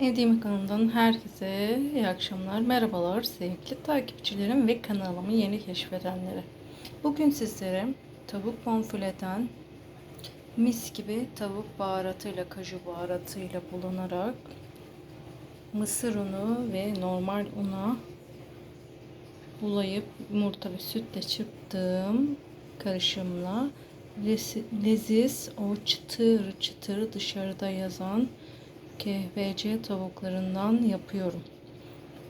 Evdeyim kanalından herkese iyi akşamlar. Merhabalar sevgili takipçilerim ve kanalımı yeni keşfedenlere. Bugün sizlere tavuk bonfileden mis gibi tavuk baharatıyla, kaju baharatıyla bulunarak mısır unu ve normal una bulayıp yumurta ve sütle çırptığım karışımla lezi- leziz o çıtır çıtır dışarıda yazan KVC tavuklarından yapıyorum.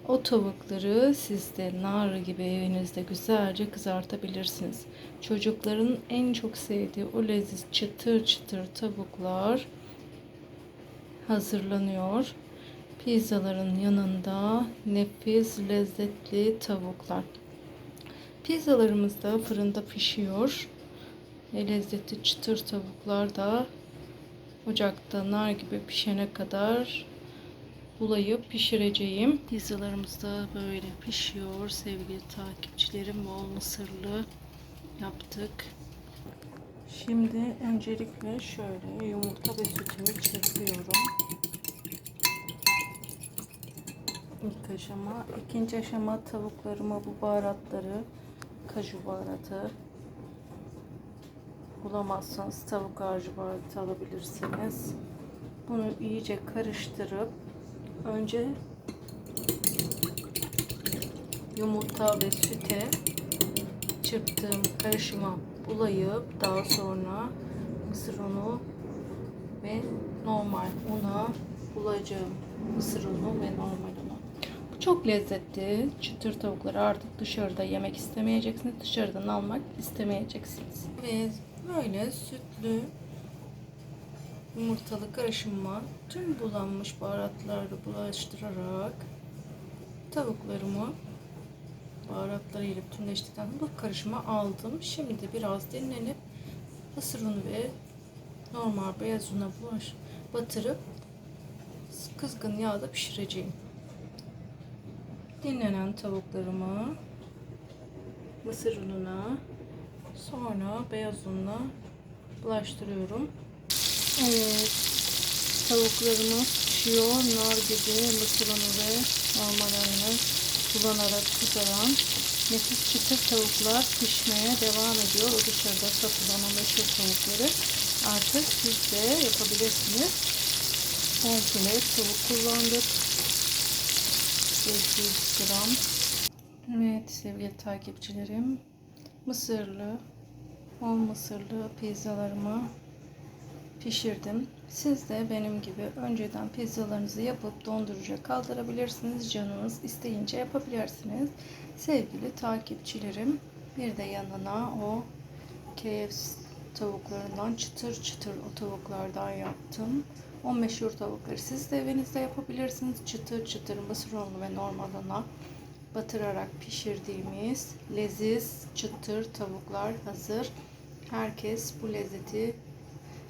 O tavukları siz de nar gibi evinizde güzelce kızartabilirsiniz. Çocukların en çok sevdiği o leziz çıtır çıtır tavuklar hazırlanıyor. Pizzaların yanında nefis lezzetli tavuklar. Pizzalarımız da fırında pişiyor. Ve lezzetli çıtır tavuklar da ocakta nar gibi pişene kadar bulayıp pişireceğim. Pizzalarımız da böyle pişiyor sevgili takipçilerim. Bol mısırlı yaptık. Şimdi öncelikle şöyle yumurta ve sütümü çırpıyorum. İlk aşama. ikinci aşama tavuklarıma bu baharatları, kaju baharatı, bulamazsanız tavuk harcı baharatı alabilirsiniz. Bunu iyice karıştırıp önce yumurta ve süte çırptığım karışıma bulayıp daha sonra mısır unu ve normal una bulacağım. Mısır unu ve normal unu. Bu çok lezzetli. Çıtır tavukları artık dışarıda yemek istemeyeceksiniz. Dışarıdan almak istemeyeceksiniz. Ve böyle sütlü yumurtalı karışıma tüm bulanmış baharatları bulaştırarak tavuklarımı baharatlarıyla bütünleştiren bu karışıma aldım. Şimdi biraz dinlenip mısır unu ve normal beyaz una bulaş batırıp kızgın yağda pişireceğim. Dinlenen tavuklarımı mısır ununa sonra beyaz unla bulaştırıyorum. Evet. Tavuklarımız pişiyor. Nar gibi mısır unu ve unla kullanarak kızaran nefis çıtır tavuklar pişmeye devam ediyor. O dışarıda satılan o meşhur tavukları artık siz de yapabilirsiniz. Bonfile tavuk kullandık. 500 gram. Evet sevgili takipçilerim. Mısırlı, bol mısırlı pizzalarımı pişirdim. Siz de benim gibi önceden pizzalarınızı yapıp dondurucuya kaldırabilirsiniz. Canınız isteyince yapabilirsiniz. Sevgili takipçilerim bir de yanına o KFC tavuklarından çıtır çıtır o tavuklardan yaptım. O meşhur tavukları siz de evinizde yapabilirsiniz. Çıtır çıtır mısır unu ve normal una batırarak pişirdiğimiz leziz çıtır tavuklar hazır. Herkes bu lezzeti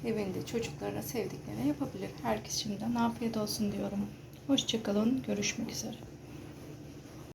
evinde çocuklarına sevdiklerine yapabilir. Herkes şimdiden afiyet olsun diyorum. Hoşçakalın. Görüşmek üzere.